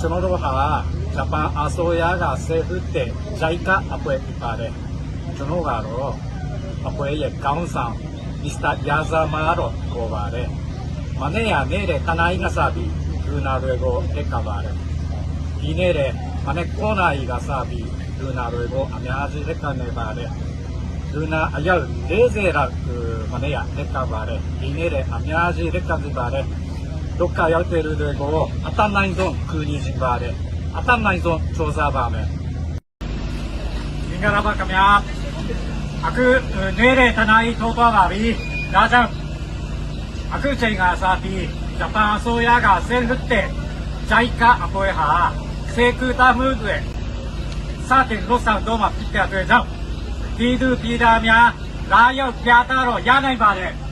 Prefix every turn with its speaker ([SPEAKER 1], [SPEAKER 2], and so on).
[SPEAKER 1] ကျွန်တော်တို့ဟာဂျပန်အစိုးရကဆဲဖစ်တဲ့ JICA အဖွဲ့ဖြစ်ပါတယ်ကျွန်တော်ကတော့အဖွဲ့ရဲ့ကောင်းဆောင်မစ္စတာယာဇာမာတော့ပြောပါတယ်မနေ့ကနေတဲ့တနားကြီးကစပြီးလူနာတွေကိုလက်ကပါတယ်ဒီနေ့တဲ့မနေ့9နာရီကစပြီးလူနာတွေကိုအများကြီးလက်ခံနေပါတယ်လူနာအယောက်40လောက်မနေ့ကလက်ကပါတယ်ဒီနေ့တဲ့အများကြီးလက်ခံနေပါတယ် どっかやってるでご当たんないぞん、空にじばで。当たんないぞん、調査ばめ。みんならばかみゃ。あく、ねれたないとばビび、ラジャン。あくちゃいがさび、ジャパンそーやがせんふって、ジャイカアポエハ、せいタムーズえ。さて、ろさんどうまぴってやとえじゃん。ピードゥピーダーみゃ、ライオンピアタロ、やないばで。